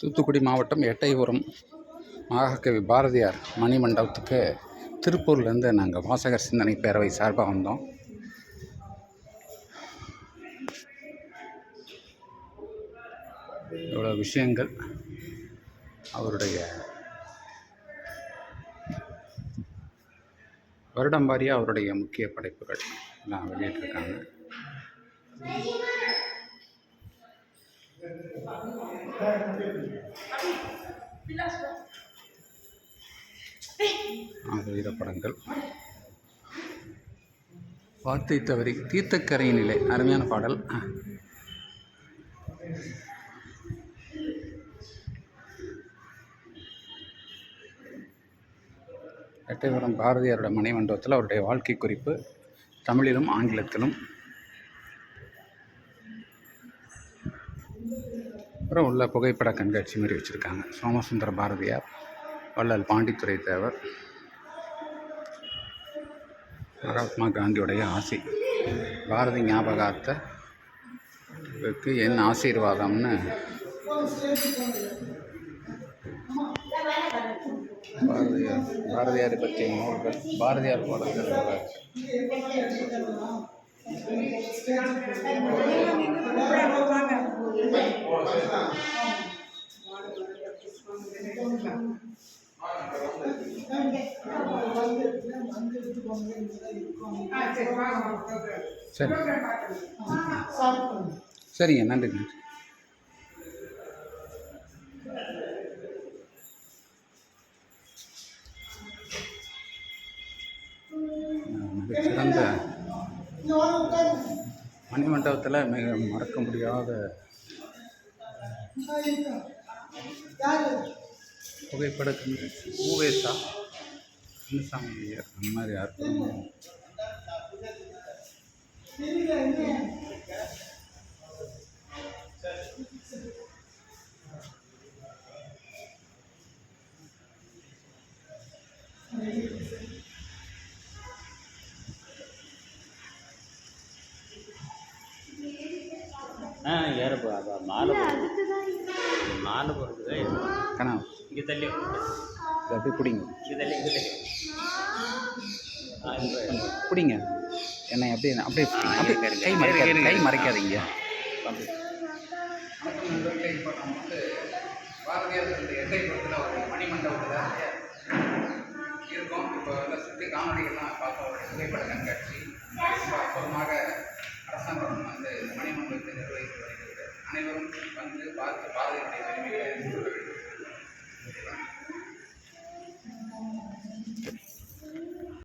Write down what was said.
தூத்துக்குடி மாவட்டம் எட்டயபுரம் மகாகவி பாரதியார் மணிமண்டபத்துக்கு திருப்பூர்லேருந்து நாங்கள் வாசகர் சிந்தனை பேரவை சார்பாக வந்தோம். இவ்வளோ விஷயங்கள் அவருடைய வருடம் வாரியாக அவருடைய முக்கிய படைப்புகள் எல்லாம் வெளியிட்டிருக்காங்க. ஆறு வீரப்படங்கள் வார்த்தை தவறி தீர்த்தக்கரை நிலை அருமையான பாடல். எட்டைவரம் எட்டயபுரம் பாரதியாரோட மணிமண்டபத்தில் அவருடைய வாழ்க்கை குறிப்பு தமிழிலும் ஆங்கிலத்திலும். அப்புறம் உள்ள புகைப்பட கண்காட்சி மாதிரி வச்சுருக்காங்க. சோமசுந்தர பாரதியார் வள்ளல் பாண்டித்துரை தேவர் மகாத்மா காந்தியுடைய ஆசை. பாரதி ஞாபகார்த்தக்கு என் ஆசீர்வாதம்னு பாரதியார் பாரதியாரை பற்றிய நூல்கள் பாரதியார் பாடல்கள் சரி. சரிங்க நன்றி நன்றி. மிகச்சிறந்த மணிமண்டபத்தில் மிக மறக்க முடியாத புகைப்பட கண்காட்சி ஊவேசா சின்னசாமி ஐயர் அந்த மாதிரி அற்புதமாக ஆ ஏறப்போ மாலை இங்கே தள்ளி இது அப்படியே பிடிங்க. இங்கே தள்ளி இங்கே தள்ளி. ஆ இங்கே பிடிங்க. என்னை அப்படியே அப்படியே அப்படியே கை மறைக்காதீங்க கை மறைக்காதீங்க. மணிமண்டபத்தில் இருக்கோம். இப்போ வந்து சுற்றி காணொலிகள்லாம் பார்க்க புகைப்பட கண்காட்சி. ரொம்ப அற்புதமாக அனைவரும் வந்து பார்த்து பாரதியுடைய பெருமைகளை